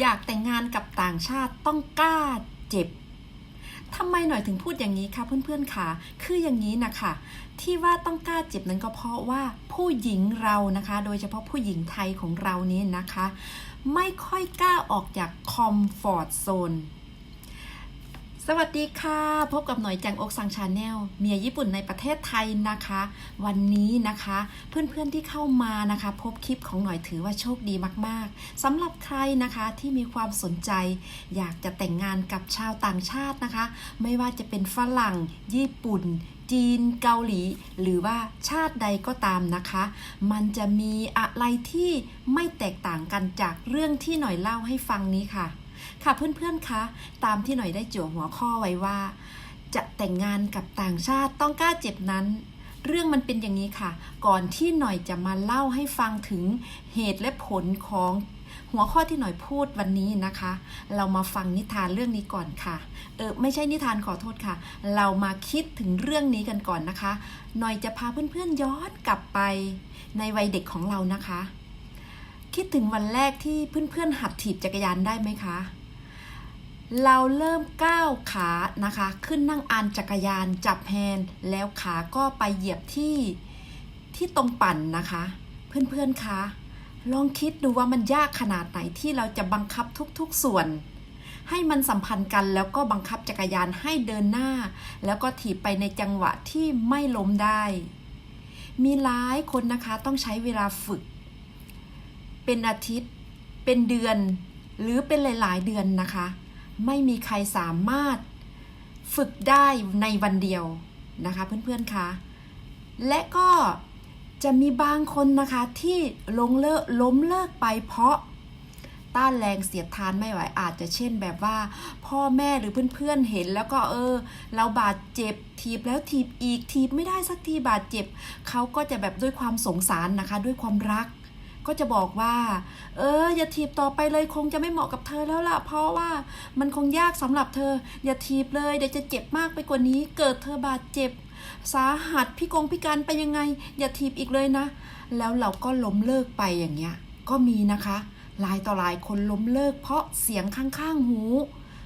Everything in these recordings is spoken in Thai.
อยากแต่งงานกับต่างชาติต้องกล้าเจ็บทำไมหน่อยถึงพูดอย่างนี้คะเพื่อนๆคะคืออย่างนี้นะคะที่ว่าต้องกล้าเจ็บนั้นก็เพราะว่าผู้หญิงเรานะคะ โดยเฉพาะผู้หญิงไทยของเรานี้นะคะ ไม่ค่อยกล้าออกจากคอมฟอร์ทโซน สวัสดีค่ะ พบกับหน่อยจังอกสังชาแนลเมียญี่ปุ่นในประเทศไทยนะคะ วันนี้นะคะ เพื่อนๆที่เข้ามานะคะ พบคลิปของหน่อยถือว่าโชคดีมากๆสำหรับใครนะคะที่มีความสนใจ อยากจะแต่งงานกับชาวต่างชาตินะคะ ไม่ว่าจะเป็นฝรั่ง ญี่ปุ่น จีน เกาหลี หรือว่าชาติใดก็ตามนะคะ มันจะมีอะไรที่ไม่แตกต่างกันจากเรื่องที่หน่อยเล่าให้ฟังนี้ค่ะ ค่ะเพื่อนๆคะตามที่หน่อยได้จั่วหัวข้อไว้ว่า จะแต่งงานกับต่างชาติต้องกล้าเจ็บนั้น เรื่องมันเป็นอย่างนี้ค่ะ ก่อนที่หน่อยจะมาเล่าให้ฟังถึงเหตุและผลของหัวข้อที่หน่อยพูดวันนี้นะคะ เรามาฟังนิทานเรื่องนี้ก่อนค่ะ เออไม่ใช่นิทานขอโทษค่ะ เรามาคิดถึงเรื่องนี้กันก่อนนะคะ หน่อยจะพาเพื่อนๆย้อนกลับไปในวัยเด็กของเรานะคะ คิดถึงวันแรกที่เพื่อนๆหัดถีบจักรยานได้ไหมคะ เราเริ่มก้าวขานะคะ ขึ้นนั่งอานจักรยานจับแฮนด์แล้วขาก็ไปเหยียบที่ที่ตรงปั่นนะคะ เพื่อนๆคะลองคิดดูว่ามันยากขนาดไหนที่เราจะบังคับทุกๆส่วน ให้มันสัมพันธ์กันแล้วก็บังคับจักรยานให้เดินหน้า แล้วก็ถีบไปในจังหวะที่ไม่ล้มได้ มีหลายคนนะคะต้องใช้เวลาฝึก เป็นอาทิตย์ เป็นเดือน หรือเป็นหลาย ๆ เดือนนะคะ ไม่มีใครสามารถฝึกได้ในวันเดียวนะคะ เพื่อนๆคะและก็จะมีบางคนนะคะที่ลงเลิกล้มเลิกไปเพราะต้านแรงเสียดทานไม่ไหวอาจจะเช่นแบบว่า พ่อแม่หรือเพื่อนๆเห็น แล้วก็เออ เราบาดเจ็บทีบแล้วทีบอีกทีบไม่ได้สักทีบาดเจ็บเขาก็จะแบบด้วยความสงสารนะคะ ด้วยความรัก ก็จะบอกว่า เออ อย่าทีบต่อไปเลยคงจะไม่เหมาะกับเธอแล้วล่ะ เพราะว่ามันคงยากสำหรับเธอ อย่าทีบเลยเดี๋ยวจะเจ็บมากไปกว่านี้ เกิดเธอบาดเจ็บ สาหัสพิกงพิการไปยังไง อย่าทีบอีกเลยนะ แล้วเราก็ล้มเลิกไปอย่างเงี้ย ก็มีนะคะหลายต่อหลายคนล้มเลิกเพราะเสียงข้างๆหู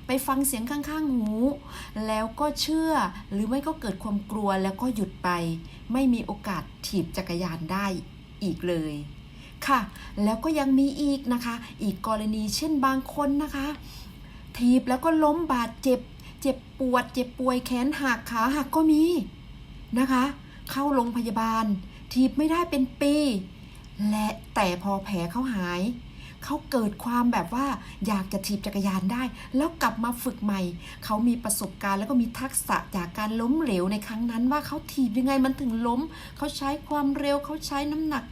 ไปฟังเสียงข้างๆหู แล้วก็เชื่อหรือไม่ก็เกิดความกลัวแล้วก็หยุดไป ไม่มีโอกาสถีบจักรยานได้อีกเลย ค่ะ แล้วก็ยังมีอีกนะคะ อีกกรณีเช่นบางคนนะคะทีบแล้วก็ล้มบาดเจ็บ เจ็บปวด เจ็บป่วยแขนหักขาหักก็มีนะคะ เข้าโรงพยาบาล ทีบไม่ได้เป็นปี และแต่พอแผลเขาหายเขาเกิดความแบบว่าอยากจะถีบจักรยานได้ แล้วกลับมาฝึกใหม่ เขามีประสบการณ์แล้วก็มีทักษะจากการล้มเหลวในครั้งนั้นว่าเขาถีบยังไงมันถึงล้ม เขาใช้ความเร็วเขาใช้น้ำหนัก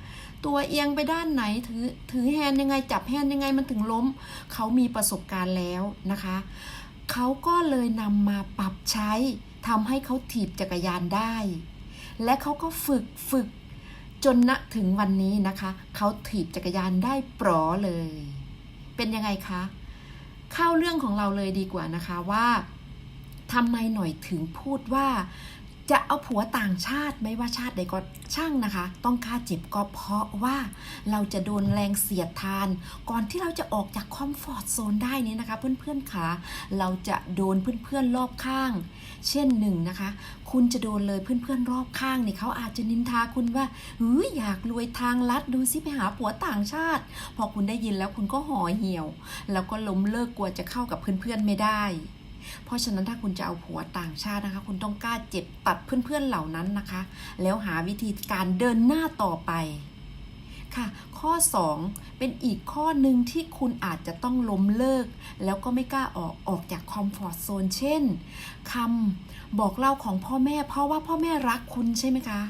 ตัวเอียงไปด้านไหนถือถือแฮนยังไงจับแฮนยังไงมันถึงล้ม เขามีประสบการณ์แล้วนะคะ เขาก็เลยนำมาปรับใช้ทำให้เขาถีบจักรยานได้ และเขาก็ฝึกฝึกจนณถึงวันนี้นะคะ เขาถีบจักรยานได้ปลอเลย เป็นยังไงคะ เข้าเรื่องของเราเลยดีกว่านะคะว่าทำไมหน่อยถึงพูดว่า จะเอาผัวต่างชาติไม่ว่าชาติใดก็ช่างนะคะ ต้องค่าเจ็บก็เพราะว่าเราจะโดนแรงเสียดทาน ก่อนที่เราจะออกจากคอมฟอร์ทโซนได้นี้นะคะ เพื่อนๆคะเราจะโดนเพื่อนๆรอบข้าง เช่นหนึ่งนะคะ คุณจะโดนเลยเพื่อนๆรอบข้างเนี่ยเขาอาจจะนินทาคุณว่าเฮ้ยอยากรวยทางลัดดูซิไปหาผัวต่างชาติ พอคุณได้ยินแล้วคุณก็ห่อเหี่ยว แล้วก็ล้มเลิกกลัวจะเข้ากับเพื่อนๆไม่ได้ เพราะฉะนั้นถ้าคุณจะเอาผัวต่างชาตินะคะ คุณต้องกล้าเจ็บตัดเพื่อนๆเหล่านั้นนะคะ แล้วหาวิธีการเดินหน้าต่อไปค่ะข้อ 2 เป็นอีกข้อหนึ่งที่คุณอาจจะต้องล้มเลิก แล้วก็ไม่กล้าออกออกจากคอมฟอร์ทโซนเช่นคำบอกเล่าของพ่อแม่ เพราะว่าพ่อแม่รักคุณใช่ไหมคะ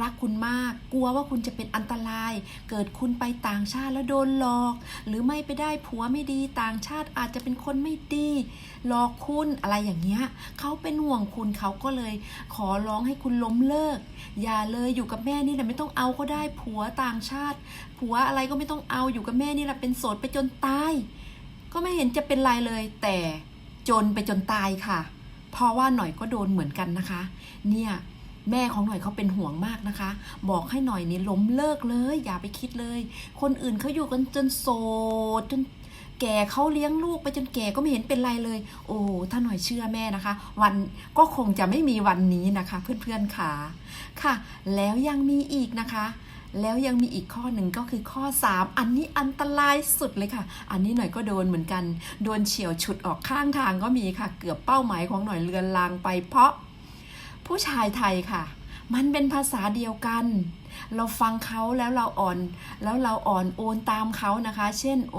รักคุณมากกลัวว่าคุณจะเป็นอันตราย เกิดคุณไปต่างชาติแล้วโดนหลอก หรือไม่ไปได้ผัวไม่ดีต่างชาติอาจจะเป็นคนไม่ดีหลอกคุณอะไรอย่างเงี้ยเขาเป็นห่วงคุณเขาก็เลย ขอร้องให้คุณล้มเลิก อย่าเลยอยู่กับแม่นี่แหละไม่ต้องเอาก็ได้ผัวต่างชาติ ผัวอะไรก็ไม่ต้องเอาอยู่กับแม่นี่แหละเป็นโสดไปจนตาย ก็ไม่เห็นจะเป็นไรเลย แต่จนไปจนตายค่ะ เพราะว่าหน่อยก็โดนเหมือนกันนะคะ เนี่ยแม่ของหน่อยเขาเป็นห่วงมากนะคะ บอกให้หน่อยนี่ล้มเลิกเลย อย่าไปคิดเลย คนอื่นเขาอยู่กันจนโสดจนแก่เขาเลี้ยงลูกไปจนแก่ก็ไม่เห็นเป็นไรเลย โอ้ถ้าหน่อยเชื่อแม่นะคะ วันก็คงจะไม่มีวันนี้นะคะ เพื่อนๆค่ะค่ะ แล้วยังมีอีกนะคะ แล้วยังมีอีกข้อหนึ่งก็คือข้อ 3 อันนี้อันตรายสุดเลยค่ะ อันนี้หน่อยก็โดนเหมือนกัน โดนเฉียวฉุดออกข้างทางก็มีค่ะ เกือบเป้าหมายของหน่อยเลือนลางไป เพราะผู้ชายไทยค่ะ มันเป็นภาษาเดียวกัน เราฟังเขาแล้วเราอ่อน แล้วเราอ่อนโอนตามเขานะคะ เช่น โอ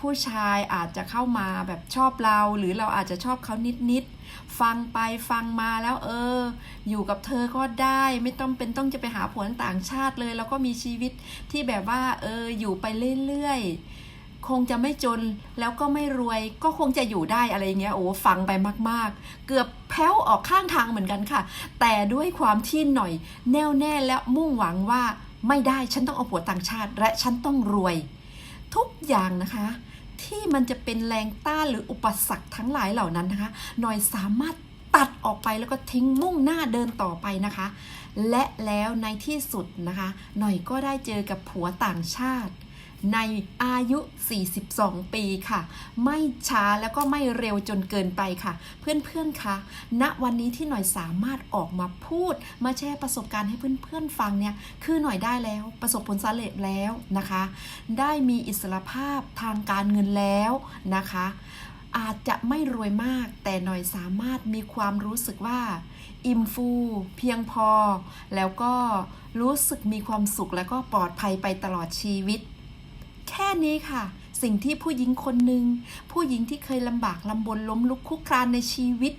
ผู้ชายอาจจะเข้ามาแบบชอบเรา หรือเราอาจจะชอบเขานิดๆฟังไปฟังมาแล้วเออ อยู่กับเธอก็ได้ไม่ต้องเป็นต้องจะไปหาผัวต่างชาติเลย แล้วก็มีชีวิตที่แบบว่า เอออยู่ไปเรื่อยๆคงจะไม่จนแล้วก็ไม่รวยก็คงจะอยู่ได้อะไรเงี้ยโอ้ฟังไปมากๆ เกือบแพ้วออกข้างทางเหมือนกันค่ะ แต่ด้วยความที่หน่อย แน่วแน่และมุ่งหวังว่าไม่ได้ฉันต้องเอาผัวต่างชาติ และฉันต้องรวย ทุกอย่างนะคะ ที่มันจะเป็นแรงต้านหรืออุปสรรคทั้งหลายเหล่านั้นนะคะหน่อยสามารถตัดออกไปแล้วก็ทิ้งมุ่งหน้าเดินต่อไปนะคะ และแล้วในที่สุดนะคะ หน่อยก็ได้เจอกับผัวต่างชาติ ในอายุ 42 ปีค่ะ ไม่ช้าแล้วก็ไม่เร็วจนเกินไปค่ะ เพื่อนๆคะณวันนี้ที่หน่อยสามารถออกมาพูด มาแชร์ประสบการณ์ให้เพื่อนๆฟังเนี่ยคือหน่อยได้แล้วประสบผลสำเร็จแล้วนะคะ ได้มีอิสรภาพทางการเงินแล้วนะคะ อาจจะไม่รวยมาก แต่หน่อยสามารถมีความรู้สึกว่าอิ่มฟูเพียงพอ แล้วก็รู้สึกมีความสุขแล้วก็ปลอดภัยไปตลอดชีวิต แค่นี้ค่ะ สิ่งที่ผู้หญิงคนหนึ่งผู้หญิงที่เคยลำบากลำบนล้มลุกคุกคลานในชีวิต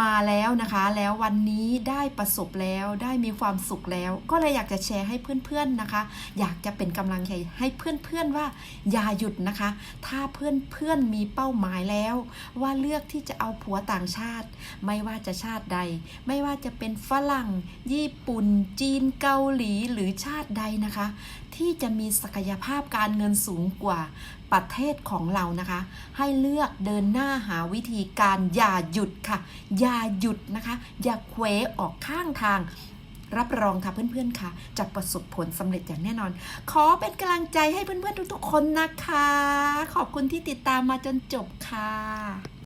มาแล้วนะคะ แล้ววันนี้ได้ประสบแล้วได้มีความสุขแล้ว ก็เลยอยากจะแชร์ให้เพื่อนๆนะคะ อยากจะเป็นกำลังใจให้เพื่อนๆว่าอย่าหยุดนะคะ ถ้าเพื่อนๆมีเป้าหมายแล้ว ว่าเลือกที่จะเอาผัวต่างชาติ ไม่ว่าจะชาติใด ไม่ว่าจะเป็นฝรั่ง ญี่ปุ่น จีนเกาหลีหรือชาติใดนะคะ ที่จะมีศักยภาพการเงินสูงกว่าประเทศของเรานะคะ ให้เลือกเดินหน้าหาวิธีการอย่าหยุดค่ะ อย่าหยุดนะคะ อย่าเควออกข้างทาง รับรองค่ะเพื่อนๆค่ะ จะประสบผลสำเร็จอย่างแน่นอน ขอเป็นกำลังใจให้เพื่อนๆทุกๆคนนะคะ ขอบคุณที่ติดตามมาจนจบค่ะ